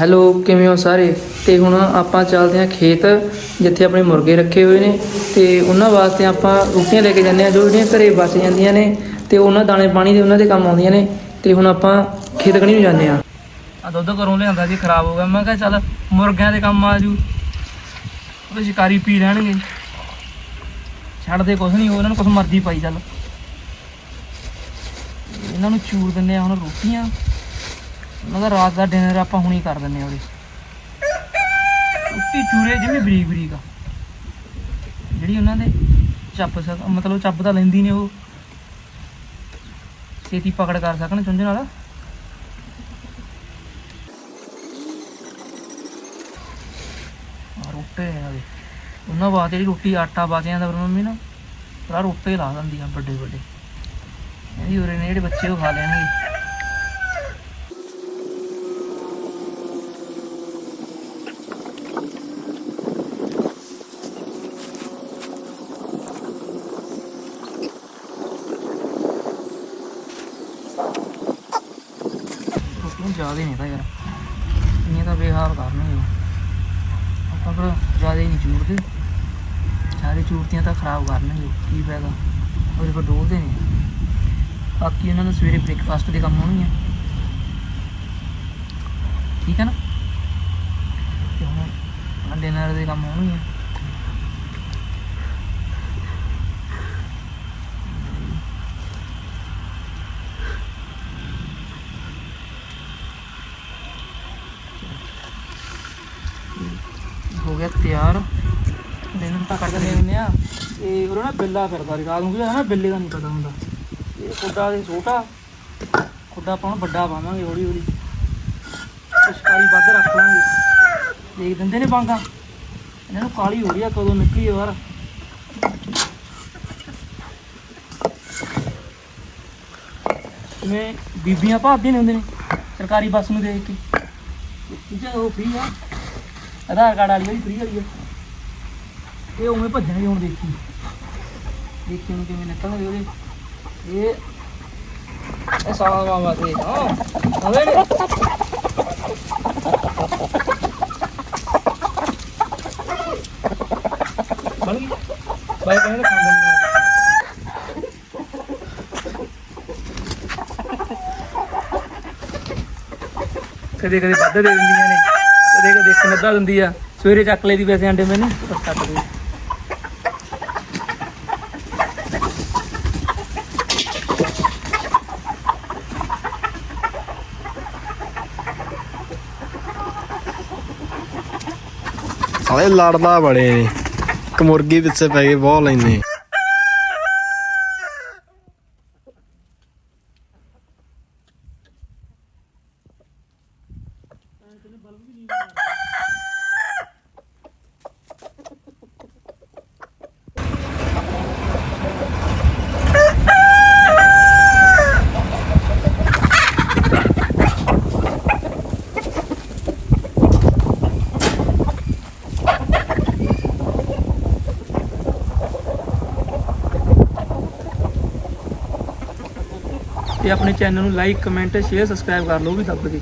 Hello ਕਿਵੇਂ ਹੋ ਸਾਰੇ? ਤੇ ਹੁਣ ਆਪਾਂ ਚੱਲਦੇ ਹਾਂ ਖੇਤ, ਜਿੱਥੇ ਆਪਣੇ ਮੁਰਗੇ ਰੱਖੇ ਹੋਏ ਨੇ। ਤੇ ਉਹਨਾਂ ਵਾਸਤੇ ਆਪਾਂ ਰੋਟੀਆਂ ਲੈ ਕੇ ਜਾਂਦੇ ਹਾਂ, ਜੋ ਜਿਹੜੀਆਂ ਘਰੇ ਬਚ ਜਾਂਦੀਆਂ ਨੇ। ਤੇ ਉਹਨਾਂ ਦਾਣੇ ਪਾਣੀ ਦੇ ਉਹਨਾਂ ਦੇ ਕੰਮ ਆਉਂਦੀਆਂ ਨੇ। ਤੇ ਹੁਣ ਆਪਾਂ ਖੇਤ ਕਣੀ ਨੂੰ ਜਾਂਦੇ ਹਾਂ। ਆ ਦੁੱਧ ਘਰੋਂ ਲਿਆਂਦਾ ਜੀ, ਖਰਾਬ ਹੋ ਗਿਆ। ਮੈਂ ਕਿਹਾ ਚੱਲ ਮੁਰਗਿਆਂ ਦੇ ਕੰਮ ਆ ਜੂ ਉਹ ਸ਼ਿਕਾਰੀ ਪੀ ਲੈਣਗੇ। ਛੱਡਦੇ ਕੁਛ ਨਹੀਂ ਉਹਨਾਂ ਨੂੰ ਕੁਛ ਮਰਜ਼ੀ ਪਾਈ ਚੱਲ। ਇਹਨਾਂ ਨੂੰ ਚੂਰ ਦਿੰਦੇ ਆ ਹੁਣ ਰੋਟੀਆਂ। ਉਹਨਾਂ ਦਾ ਰਾਤ ਦਾ ਡਿਨਰ ਆਪਾਂ ਹੁਣੀ ਕਰ ਦਿੰਦੇ ਆ ਉਹਦੇ। ਰੋਟੀ ਚੂਰੇ ਜਿਵੇਂ ਬਰੀਕ ਬਰੀਕ ਆ। ਜਿਹੜੀ ਉਹਨਾਂ ਦੇ ਚੱਪ ਸਕ, ਮਤਲਬ ਚੱਪ ਤਾਂ ਲੈਂਦੀ ਨੇ ਉਹ। ਛੇਤੀ ਪਕੜ ਕਰ ਸਕਣ ਚੁੰਝ ਨਾਲ ਆ ਰੋਟੇ ਆ ਉਹਨਾਂ ਬਾਅਦ ਜਿਹੜੀ ਰੋਟੀ ਆਟਾ ਬਚ ਜਾਂਦਾ ਫਿਰ ਮੰਮੀ ਨਾ ਪੂਰਾ ਰੋਟੇ ਲਾ ਦਿੰਦੀ ਆ ਵੱਡੇ। ਵੱਡੇ ਇਹਦੀ ਉਰੇ ਨੇ ਜਿਹੜੇ ਬੱਚੇ ਉਹ ਖਾ ਲੈਣਗੇ। ਰੋਟੀਆਂ ਜ਼ਿਆਦਾ ਨਹੀਂ ਤਾਂ ਯਾਰ। ਇੰਨੀਆਂ ਤਾਂ ਬੇਹਾਲ ਕਰਨਗੇ ਆਪਾਂ ਪਰ ਜ਼ਿਆਦਾ ਹੀ ਨਹੀਂ ਚੂੜਦੇ ਸਾਰੇ ਚੂੜਤੀਆਂ ਤਾਂ ਖਰਾਬ ਕਰਨਗੇ ਕੀ ਫਾਇਦਾ? ਉਹਦੇ ਪਰ ਡੋਲਦੇ ਨਹੀਂ ਬਾਕੀ ਉਹਨਾਂ ਨੂੰ ਸਵੇਰੇ ਬ੍ਰੇਕਫਾਸਟ ਦੇ ਕੰਮ ਹੋਣਗੀਆਂ ਠੀਕ ਹੈ ਨਾ? ਤੇ ਹੁਣ ਡਿਨਰ ਦੇ ਕੰਮ ਹੋਣਗੀਆਂ ਹੋ ਗਿਆ ਤਿਆਰ। ਡਿਨਰ ਤਾਂ ਕੱਢ ਦੇ ਹੁੰਦੇ ਆ। ਇਹ ਉਹ ਨਾ ਬਿੱਲਾ ਫਿਰਦਾ ਰਿਗਾ ਨੂੰ ਨਾ ਬਿੱਲੇ ਦਾ ਨਹੀਂ ਪਤਾ ਹੁੰਦਾ। ਇਹ ਖੁੱਡਾ ਦੇ ਛੋਟਾ। ਖੁੱਡਾ ਆਪਾਂ ਹੁਣ ਵੱਡਾ ਪਾਵਾਂਗੇ ਹੌਲੀ ਹੌਲੀ। ਸ਼ਿਕਾਰੀ ਵੱਧ ਰੱਖ ਲਾਂਗੇ। ਦੇਖ ਦਿੰਦੇ ਨੇ ਬਾਂਗਾ। ਇਹਨਾਂ ਨੂੰ ਕਾਲੀ ਹੋ ਰਹੀ ਆ ਕਦੋਂ ਨਿਕਲੀ ਯਾਰ ਜਿਵੇਂ ਬੀਬੀਆਂ ਭਾਲਦੀਆਂ ਨੇ ਹੁੰਦੇ ਨੇ ਸਰਕਾਰੀ ਬੱਸ ਨੂੰ ਦੇਖ ਕੇ। ਹੈ ਉਹ ਫ੍ਰੀ ਆ। ਆਧਾਰ ਕਾਰਡ ਵਾਲੀ ਵੀ ਫ੍ਰੀ ਵਾਲੀ ਆ। ਇਹ ਉਵੇਂ ਭੱਜਣਗੇ ਹੁਣ ਦੇਖੀ। ਦੇਖੀ ਹੁਣ ਕਿਵੇਂ ਨਿਕਲਣਗੇ ਉਹਦੇ। ਇਹ ਇਹ ਸਾਲਾ ਮਾਮਾ ਤੇ। ਹਾਂ, ਆਵੇ ਨੇ। ਬਣ ਗਈ। ਬਾਈ ਕਹਿੰਦੇ ਖਾਂਦੇ ਨਹੀਂ ਕਦੇ ਕਦੇ ਵੱਧ ਦੇ ਦਿੰਦੀਆਂ ਨੇ। ਕਦੇ ਕਦੇ ਇੱਕ ਨੱਦਾ ਦਿੰਦੀ ਆ। ਸਵੇਰੇ ਚੱਕ ਲਈ ਦੀ ਵੈਸੇ ਆਂਡੇ ਮੈਨੇ ਬਸ ਕੱਟ ਦੇ ਸਾਲੇ ਲੜਦਾ ਬੜੇ ਨੇ। ਇੱਕ ਮੁਰਗੀ ਪਿੱਛੇ ਪੈ ਗਏ ਬਹੁਤ ਲੈਨੇ ਤੇ ਆਪਣੇ ਚੈਨਲ ਨੂੰ ਲਾਈਕ ਕਮੈਂਟ ਸ਼ੇਅਰ ਸਬਸਕ੍ਰਾਈਬ ਕਰ ਲਓ ਵੀ ਦੱਬ ਕੇ